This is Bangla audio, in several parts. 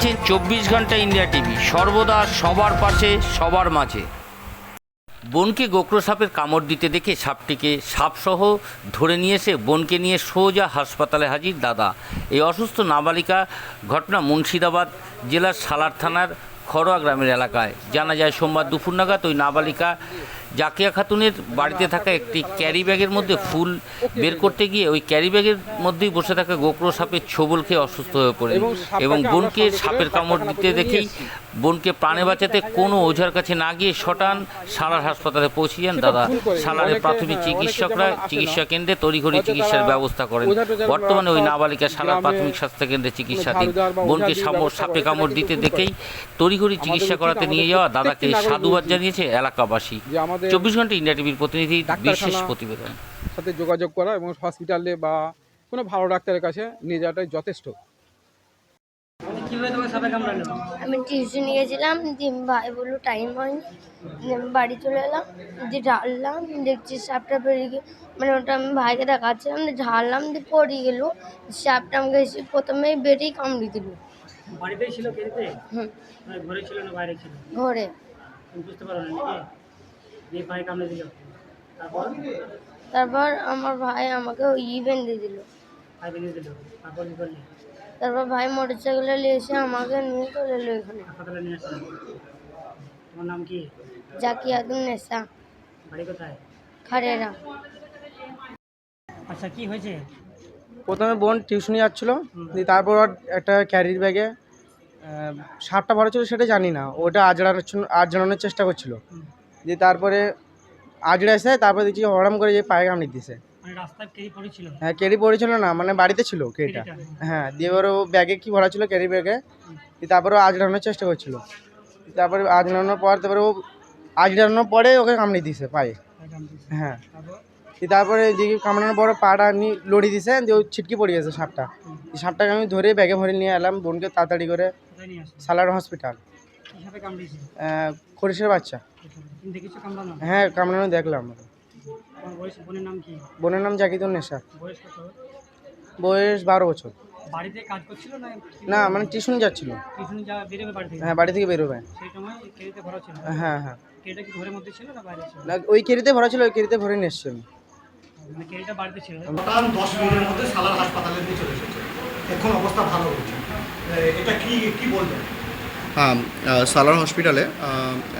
দেখছেন চব্বিশ ঘণ্টা ইন্ডিয়া টিভি। সর্বদা সবার পাশে, সবার মাঝে। বোনকে গোকরো সাপের কামড় দিতে দেখে সাপটিকে সাপসহ ধরে নিয়ে এসে বোনকে নিয়ে সোজা হাসপাতালে হাজির দাদা। এই অসুস্থ নাবালিকা ঘটনা মুর্শিদাবাদ জেলার সালার থানার খরোয়া গ্রামের এলাকায়। জানা যায়, সোমবার দুপুর নাগাদ ওই নাবালিকা জাকিয়া খাতুনের বাড়িতে থাকা একটি ক্যারি ব্যাগের মধ্যে ফুল বের করতে গিয়ে ওই ক্যারি ব্যাগের মধ্যেই বসে থাকা গোকরো সাপের ছোবল খেয়ে অসুস্থ হয়ে পড়ে। এবং বোনকে সাপের কামড় দিতে দেখেই বোনকে প্রাণে বাঁচাতে কোনো ওঝার কাছে না গিয়ে শটান সালার হাসপাতালে পৌঁছে যান। দাদা সালারের প্রাথমিক চিকিৎসকরা। চিকিৎসা কেন্দ্রে তড়িঘড়ি চিকিৎসার ব্যবস্থা করেন। বর্তমানে ওই নাবালিকা সালার প্রাথমিক স্বাস্থ্য কেন্দ্রে চিকিৎসাধীন। ঝাড়ুদার বা বোনকে সাপ- কামড় দিতে দেখেই তড়িঘড়ি চিকিৎসা করাতে নিয়ে যাওয়া দাদাকে সাধুবাদ জানিয়েছে এলাকাবাসী। আমাদের চব্বিশ ঘণ্টা ইন্ডিয়া টিভির প্রতিনিধি বিশেষ প্রতিবেদন। সাথে যোগাযোগ করা এবং হসপিটালে বা কোনো ভালো ডাক্তারের কাছে নিয়ে যাওয়াটাই যথেষ্ট। কামড়ালো? আমি টিউশন গেছিলাম দিয়ে ভাই বলল টাইম হয়নি বাড়ি চলে এলাম দিয়ে ঢাললাম দেখছি সাপটা বেরিয়ে গিয়ে মানে ওটা আমি ভাইকে দেখাচ্ছিলাম দিয়ে ঢাললাম দিয়ে পড়ে গেলো। সাপটা আমাকে এসে প্রথমেই বেরিয়ে কামড়ে দিল। ছিল মানে ঘরে ছিল না বাইরে ছিল? ঘরে। বুঝতে পারো দিয়ে পায়ে কামড়ে দিল। তারপর? তারপর আমার ভাই আমাকে ই বেঁধে দিল। পায়ে বেঁধে দিল। তারপর কি করলি? তারপর ভাই মোটর সাইকেলে নিয়ে এসে আমাকে নিয়ে চলে এলো এখানে। হাসপাতালে নিয়ে আসলাম তোমার নাম কি? জাকিয়াতুন নেশা বাড়ি কোথায়? খারেরা। আচ্ছা কি হয়েছে? প্রথমে বোন টিউশনি যাচ্ছিল দিয়ে তারপর ওর একটা ক্যারির ব্যাগে সাপটা ভরা ছিল সেটা জানি না ওটা আজড়ানোর জন্য আজড়ানোর চেষ্টা করছিল। দিয়ে তারপরে আজড়ে এসে তারপরে দেখছি হরম করে যে পায়ে কামড়ে দিছে হ্যাঁ ক্যারি পড়েছিল না মানে বাড়িতে ছিল কেরিটা কেরিটা, হ্যাঁ। দিয়ে এবার ও ব্যাগে কি ভরা ছিল ক্যারি ব্যাগে তারপরে ও আজড়ানোর চেষ্টা করছিল। তারপরে আজড়ানোর পর তারপরে ও আজড়ানোর পরে ওকে কামড়ে দিছে পায়ে। হ্যাঁ। তারপরে? যে কামড়ানোর পর পাটা নি লড়ি দিছে দিয়ে ও ছিটকে পড়ে গেছে সাপটা। সাপটাকে আমি ধরে ব্যাগে ভরে নিয়ে এলাম বোনকে তাড়াতাড়ি করে সালার হসপিটাল। সাপে বাচ্চা। হ্যাঁ কামড়ানো দেখলাম। বোনের নাম কি? জাকিদুল নেশা বয়স বারো বছর। বাড়িতে কাজ করছিল না? না মানে টিউশন যাচ্ছিল। টিউশন যা বেরোবে বাড়ি থেকে? হ্যাঁ বাড়ি থেকে বেরোবে। সেই সময় কেরিতে ভরা ছিল? হ্যাঁ হ্যাঁ। কেরিটা কি ঘরের মধ্যে ছিল না বাইরে ছিল? না, ওই কেরিতে ভরা ছিল ওই কেরিতে ভরে নিয়ে এসছি আমি মানে কেরিটা বাড়িতে ছিল? টোটাল দশ মিনিটের মধ্যে সালার হাসপাতালে নিয়ে চলে এসেছে। এখন অবস্থা ভালো হচ্ছে। এটা কি কি বলবেন? সালার হসপিটালে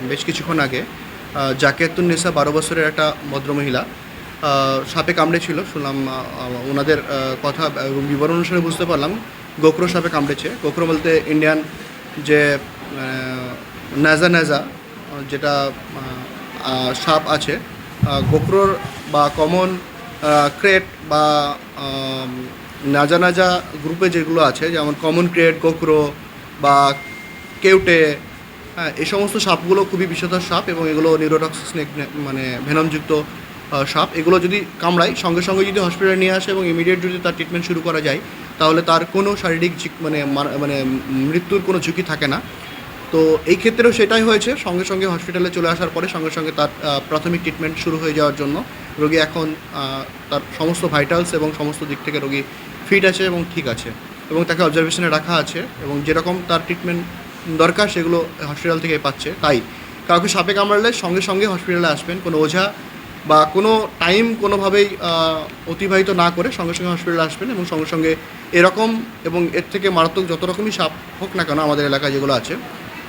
বেশ কিছুক্ষণ আগে আহ, জাকিয়াতুন নেসা বারো বছরের একটা ভদ্রমহিলা সাপে কামড়েছিল শুনলাম ওনাদের কথা এবং বিবরণ অনুসারে বুঝতে পারলাম গোকরো সাপে কামড়েছে। গোকরো বলতে ইন্ডিয়ান যে নাজা নাজা যেটা সাপ আছে গোকরোর বা কমন ক্রেট বা নাজা নাজা গ্রুপে যেগুলো আছে যেমন কমন ক্রেট গোকরো বা কেউটে হ্যাঁ এই সমস্ত সাপগুলো খুবই বিষধর সাপ এবং এগুলো নিউরোটক্স স্নেক মানে ভেনমযুক্ত সাপ। এগুলো যদি কামড়ায়, সঙ্গে সঙ্গে যদি হসপিটালে নিয়ে আসে এবং ইমিডিয়েট যদি তার ট্রিটমেন্ট শুরু করা যায়, তাহলে তার কোনো শারীরিক মানে মানে মৃত্যুর কোনো ঝুঁকি থাকে না। তো এই ক্ষেত্রেও সেটাই হয়েছে। সঙ্গে সঙ্গে হসপিটালে চলে আসার পরে সঙ্গে সঙ্গে তার প্রাথমিক ট্রিটমেন্ট শুরু হয়ে যাওয়ার জন্য রোগী এখন তার সমস্ত ভাইটালস এবং সমস্ত দিক থেকে রোগী ফিট আছে এবং ঠিক আছে এবং তাকে অবজারভেশনে রাখা আছে এবং যেরকম তার ট্রিটমেন্ট দরকার সেগুলো হসপিটাল থেকে পাচ্ছে। তাই কাউকে সাপে কামড়ালে সঙ্গে সঙ্গে হসপিটালে আসবেন। কোনো ওঝা বা কোনো টাইম কোনোভাবেই অতিবাহিত না করে সঙ্গে সঙ্গে হসপিটালে আসবেন এবং সঙ্গে সঙ্গে এরকম এবং এর থেকে মারাত্মক যত রকমই সাপ হোক না কেন আমাদের এলাকায় যেগুলো আছে,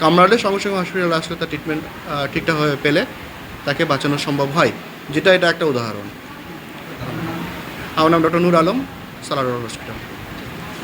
কামড়ালে সঙ্গে সঙ্গে হসপিটালে আসলে তার ট্রিটমেন্ট ঠিকঠাকভাবে পেলে তাকে বাঁচানো সম্ভব হয়। যেটা এটা একটা উদাহরণ। আমার নাম ডক্টর নূর আলম সালার হসপিটাল